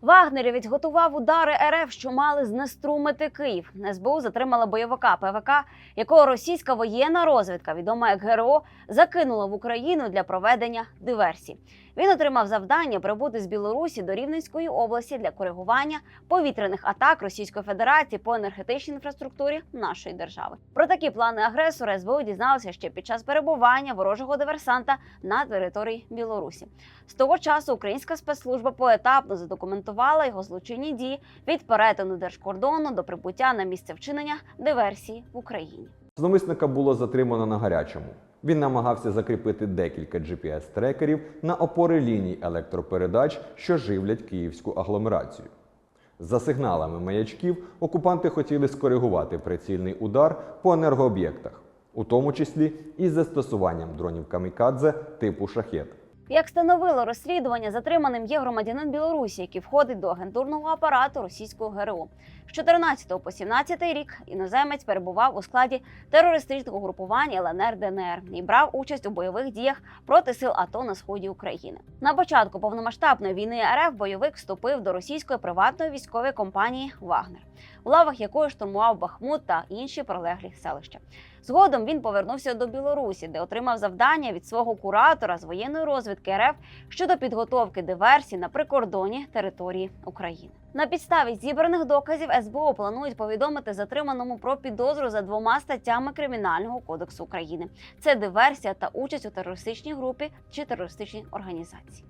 Вагнерівець готував удари РФ, що мали знеструмити Київ. СБУ затримала бойовика ПВК, якого російська воєнна розвідка, відома як ГРО, закинула в Україну для проведення диверсій. Він отримав завдання прибути з Білорусі до Рівненської області для коригування повітряних атак Російської Федерації по енергетичній інфраструктурі нашої держави. Про такі плани агресора СБУ дізналися ще під час перебування ворожого диверсанта на території Білорусі. З того часу українська спецслужба поетапно задокументувала його злочинні дії від перетину держкордону до прибуття на місце вчинення диверсії в Україні. Зловмисника було затримано на гарячому. Він намагався закріпити декілька GPS-трекерів на опори ліній електропередач, що живлять київську агломерацію. За сигналами маячків окупанти хотіли скоригувати прицільний удар по енергооб'єктах, у тому числі із застосуванням дронів камікадзе типу шахет. Як встановило розслідування, затриманим є громадянин Білорусі, який входить до агентурного апарату російського ГРУ. З 14 по 17 рік іноземець перебував у складі терористичного групування ЛНР ДНР і брав участь у бойових діях проти сил АТО на сході України. На початку повномасштабної війни РФ бойовик вступив до російської приватної військової компанії Вагнер, у лавах якої штурмував Бахмут та інші прилеглі селища. Згодом він повернувся до Білорусі, де отримав завдання від свого куратора з воєнної розвідки РФ щодо підготовки диверсій на прикордонні території України. На підставі зібраних доказів СБУ планують повідомити затриманому про підозру за двома статтями Кримінального кодексу України: це диверсія та участь у терористичній групі чи терористичній організації.